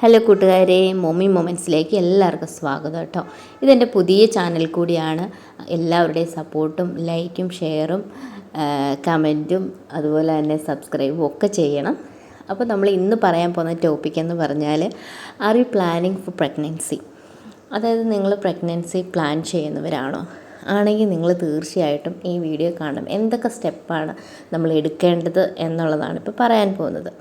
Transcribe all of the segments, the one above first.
Hello കൂട്ടുകാരെ മൊമ്മി മൊമെന്റ്സിലേക്ക് എല്ലാവർക്കും സ്വാഗതം കേട്ടോ. ഇതെന്റെ പുതിയ ചാനൽ കൂടിയാണ്. എല്ലാവരുടെയും സപ്പോർട്ടും ലൈക്കും ഷെയറും കമന്റും അതുപോലെ തന്നെ സബ്സ്ക്രൈബും ഒക്കെ ചെയ്യണം. അപ്പോൾ നമ്മൾ ഇന്ന് പറയാൻ പോകുന്ന ടോപ്പിക് എന്ന് പറഞ്ഞാൽ are you planning for pregnancy അതായത് നിങ്ങൾ പ്രഗ്നൻസി പ്ലാൻ ചെയ്യുന്നവരാണോ? ആണെങ്കിൽ നിങ്ങൾ തീർച്ചയായിട്ടും ഈ വീഡിയോ കാണണം. എന്തൊക്കെ സ്റ്റെപ്പാണ് നമ്മൾ എടുക്കേണ്ടത് എന്നുള്ളതാണ് ഇപ്പോൾ പറയാൻ പോകുന്നത്.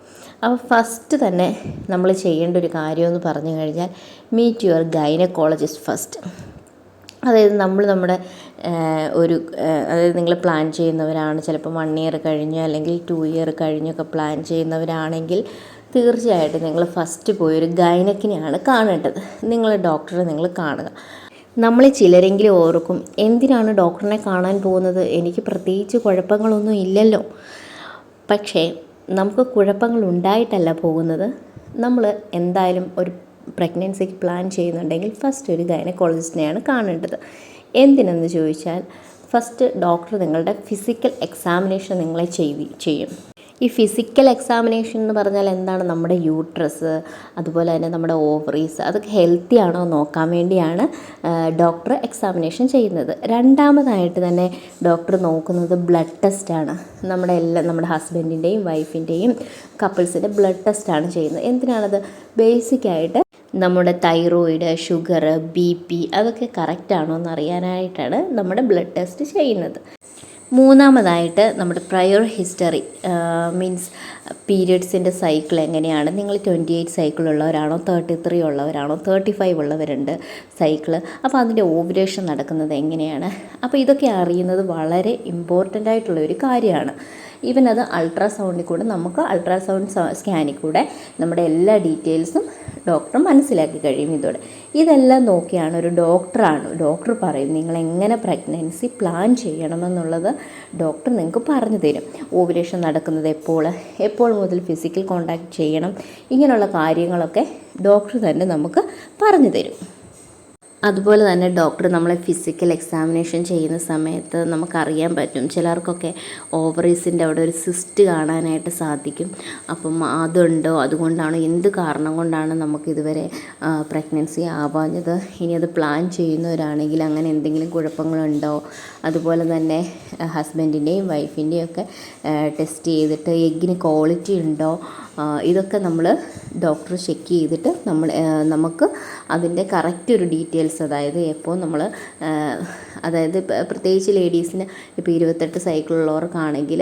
അപ്പോൾ ഫസ്റ്റ് തന്നെ നമ്മൾ ചെയ്യേണ്ട ഒരു കാര്യമെന്ന് പറഞ്ഞു കഴിഞ്ഞാൽ മീറ്റ് യുവർ ഗൈനക്കോളജിസ്റ്റ് ഫസ്റ്റ് അതായത് നമ്മൾ നമ്മുടെ ഒരു അതായത് നിങ്ങൾ പ്ലാൻ ചെയ്യുന്നവരാണ്. ചിലപ്പോൾ വൺ ഇയർ കഴിഞ്ഞ് അല്ലെങ്കിൽ ടു ഇയർ കഴിഞ്ഞൊക്കെ പ്ലാൻ ചെയ്യുന്നവരാണെങ്കിൽ തീർച്ചയായിട്ടും നിങ്ങൾ ഫസ്റ്റ് പോയൊരു ഗൈനക്കിനെയാണ് കാണേണ്ടത്. നിങ്ങൾ ഡോക്ടറെ നിങ്ങൾ കാണുക. നമ്മൾ ചിലരെങ്കിലും ഓർക്കും എന്തിനാണ് ഡോക്ടറിനെ കാണാൻ പോകുന്നത്? എനിക്ക് പ്രത്യേകിച്ച് കുഴപ്പങ്ങളൊന്നും ഇല്ലല്ലോ. പക്ഷേ നമുക്ക് കുഴപ്പങ്ങൾ ഉണ്ടായിട്ടല്ല പോകുന്നത്. നമ്മൾ എന്തായാലും ഒരു പ്രഗ്നൻസിക്ക് പ്ലാൻ ചെയ്യുന്നുണ്ടെങ്കിൽ ഫസ്റ്റ് ഒരു ഗൈനക്കോളജിസ്റ്റിനെയാണ് കാണേണ്ടത്. എന്തിനെന്ന് ചോദിച്ചാൽ ഫസ്റ്റ് ഡോക്ടർ നിങ്ങളുടെ ഫിസിക്കൽ എക്സാമിനേഷൻ നിങ്ങളെ ചെയ്യും. ഈ ഫിസിക്കൽ എക്സാമിനേഷൻ എന്ന് പറഞ്ഞാൽ എന്താണ് നമ്മുടെ യൂട്രസ് അതുപോലെ തന്നെ നമ്മുടെ ഓവറീസ് അതൊക്കെ ഹെൽത്തി ആണോ നോക്കാൻ വേണ്ടിയാണ് ഡോക്ടർ എക്സാമിനേഷൻ ചെയ്യുന്നത്. രണ്ടാമതായിട്ട് തന്നെ ഡോക്ടർ നോക്കുന്നത് ബ്ലഡ് ടെസ്റ്റാണ് നമ്മുടെ എല്ലാ നമ്മുടെ ഹസ്ബൻഡിന്റെയും വൈഫിന്റെയും കപ്പിൾസിന്റെ ബ്ലഡ് ടെസ്റ്റാണ് ചെയ്യുന്നത്. എന്തിനാണത്? ബേസിക്കായിട്ട് നമ്മുടെ തൈറോയിഡ് ഷുഗർ ബി പി അതൊക്കെ കറക്റ്റാണോ എന്ന് അറിയാനായിട്ടാണ് നമ്മുടെ ബ്ലഡ് ടെസ്റ്റ് ചെയ്യുന്നത്. മൂന്നാമതായിട്ട് നമ്മുടെ പ്രയർ ഹിസ്റ്ററി മീൻസ് പീരിയഡ്സിന്റെ സൈക്കിൾ എങ്ങനെയാണ്? നിങ്ങൾ ട്വന്റി എയ്റ്റ് സൈക്കിൾ ഉള്ളവരാണോ തേർട്ടി ത്രീ ഉള്ളവരാണോ തേർട്ടി ഫൈവ് ഉള്ളവരുണ്ട് സൈക്കിൾ അപ്പോൾ അതിന്റെ ഓവുലേഷൻ നടക്കുന്നത് എങ്ങനെയാണ്? അപ്പോൾ ഇതൊക്കെ അറിയുന്നത് വളരെ ഇമ്പോർട്ടന്റ് ആയിട്ടുള്ള ഒരു കാര്യമാണ്. ഈവൻ അത് അൾട്രാസൗണ്ടിൽ കൂടെ നമുക്ക് അൾട്രാസൗണ്ട് സ്കാനിൽ കൂടെ നമ്മുടെ എല്ലാ ഡീറ്റെയിൽസും ഡോക്ടർ മനസ്സിലാക്കി കഴിയും ഇതോടെ. ഇതെല്ലാം നോക്കിയാണ് ഒരു ഡോക്ടറാണ്. ഡോക്ടർ പറയും നിങ്ങൾ എങ്ങനെ പ്രഗ്നൻസി പ്ലാൻ ചെയ്യണമെന്നുള്ളത് ഡോക്ടർ നിങ്ങൾക്ക് പറഞ്ഞു തരും. ഓവുലേഷൻ നടക്കുന്നത് എപ്പോൾ എപ്പോൾ മുതൽ ഫിസിക്കൽ കോണ്ടാക്ട് ചെയ്യണം ഇങ്ങനെയുള്ള കാര്യങ്ങളൊക്കെ ഡോക്ടർ തന്നെ നമുക്ക് പറഞ്ഞു തരും. അതുപോലെ തന്നെ ഡോക്ടർ നമ്മളെ ഫിസിക്കൽ എക്സാമിനേഷൻ ചെയ്യുന്ന സമയത്ത് നമുക്കറിയാൻ പറ്റും. ചിലർക്കൊക്കെ ഓവറീസിന്റെ അവിടെ ഒരു സിസ്റ്റ് കാണാനായിട്ട് സാധിക്കും. അപ്പം അതുണ്ടോ? അതുകൊണ്ടാണോ? എന്ത് കാരണം കൊണ്ടാണ് നമുക്കിതുവരെ പ്രഗ്നൻസി ആവാഞ്ഞത്? ഇനി അത് പ്ലാൻ ചെയ്യുന്നവരാണെങ്കിൽ അങ്ങനെ എന്തെങ്കിലും കുഴപ്പങ്ങളുണ്ടോ? അതുപോലെ തന്നെ ഹസ്ബൻഡിന്റെയും വൈഫിന്റെയും ഒക്കെ ടെസ്റ്റ് ചെയ്തിട്ട് എഗ്ഗിന് ക്വാളിറ്റി ഉണ്ടോ? ഇതൊക്കെ നമ്മൾ ഡോക്ടർ ചെക്ക് ചെയ്തിട്ട് നമ്മൾ നമുക്ക് അതിന്റെ കറക്റ്റ് ഒരു ഡീറ്റെയിൽസ് അതായത് എപ്പോൾ നമ്മൾ അതായത് പ്രത്യേകിച്ച് ലേഡീസിന് ഇപ്പോൾ ഇരുപത്തെട്ട് സൈക്കിളുള്ളവർക്കാണെങ്കിൽ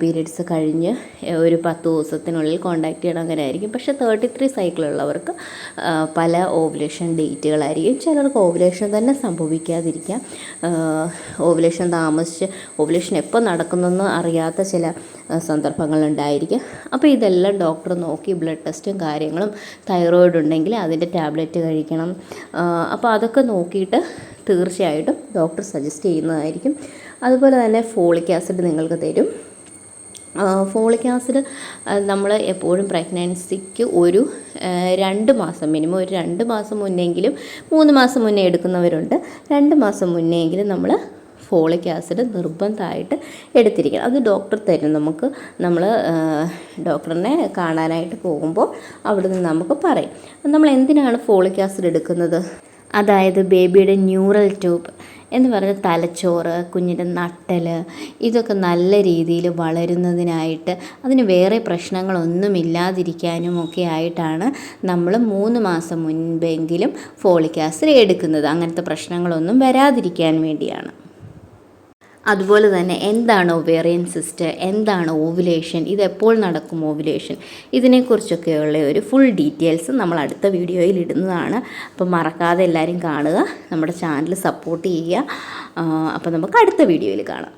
പീരീഡ്സ് കഴിഞ്ഞ് ഒരു പത്ത് ദിവസത്തിനുള്ളിൽ കോണ്ടാക്ട് ചെയ്യണം അങ്ങനെ ആയിരിക്കും പക്ഷെ തേർട്ടി ത്രീ സൈക്കിളുള്ളവർക്ക് പല ഓവുലേഷൻ ഡേറ്റുകളായിരിക്കും. ചിലർക്ക് ഓവുലേഷൻ തന്നെ സംഭവിക്കാതിരിക്കാം. ഓവുലേഷൻ താമസിച്ച് ഓവുലേഷൻ എപ്പോൾ നടക്കുന്നെന്ന് അറിയാത്ത ചില സന്ദർഭങ്ങളുണ്ടായിരിക്കും. അപ്പോൾ ഇതെല്ലാം ഡോക്ടർ നോക്കി ബ്ലഡ് ടെസ്റ്റും കാര്യങ്ങളും തൈറോയിഡ് ഉണ്ടെങ്കിൽ അതിന്റെ ടാബ്ലറ്റ് കഴിക്കണം. അപ്പോൾ അതൊക്കെ നോക്കിയിട്ട് തീർച്ചയായിട്ടും ഡോക്ടർ സജസ്റ്റ് ചെയ്യുന്നതായിരിക്കും. അതുപോലെ തന്നെ ഫോളിക് ആസിഡ് നിങ്ങൾക്ക് തരും. ഫോളിക് ആസിഡ് നമ്മൾ എപ്പോഴും പ്രഗ്നൻസിക്ക് ഒരു രണ്ട് മാസം മിനിമം ഒരു രണ്ട് മാസം മുന്നെങ്കിലും മൂന്ന് മാസം മുന്നേ എടുക്കുന്നവരുണ്ട്. രണ്ട് മാസം മുന്നെങ്കിലും നമ്മൾ ഫോളിക് ആസിഡ് നിർബന്ധമായിട്ട് എടുത്തിരിക്കണം. അത് ഡോക്ടർ തരും. നമുക്ക് നമ്മൾ ഡോക്ടറിനെ കാണാനായിട്ട് പോകുമ്പോൾ അവിടെ നിന്ന് നമുക്ക് പറയും. നമ്മൾ എന്തിനാണ് ഫോളിക് ആസിഡ് എടുക്കുന്നത്? അതായത് ബേബിയുടെ ന്യൂറൽ ട്യൂബ് എന്ന് പറഞ്ഞ തലച്ചോറ് കുഞ്ഞിന്റെ നട്ടൽ ഇതൊക്കെ നല്ല രീതിയിൽ വളരുന്നതിനായിട്ട് അതിന് വേറെ പ്രശ്നങ്ങളൊന്നും ഇല്ലാതിരിക്കാനും ഒക്കെ ആയിട്ടാണ് നമ്മൾ മൂന്ന് മാസം മുൻപെങ്കിലും ഫോളിക് ആസിഡ് എടുക്കുന്നത്. അങ്ങനത്തെ പ്രശ്നങ്ങളൊന്നും വരാതിരിക്കാൻ വേണ്ടിയാണ്. അതുപോലെ തന്നെ എന്താണ് ഒവേറിയൻ സിസ്റ്റ് എന്താണ് ഓവുലേഷൻ ഇതെപ്പോൾ നടക്കും ഓവുലേഷൻ ഇതിനെക്കുറിച്ചൊക്കെയുള്ള ഒരു ഫുൾ ഡീറ്റെയിൽസ് നമ്മൾ അടുത്ത വീഡിയോയിൽ ഇടുന്നതാണ്. അപ്പോൾ മറക്കാതെ എല്ലാവരും കാണുക നമ്മുടെ ചാനൽ സപ്പോർട്ട് ചെയ്യുക. അപ്പോൾ നമുക്ക് അടുത്ത വീഡിയോയിൽ കാണാം.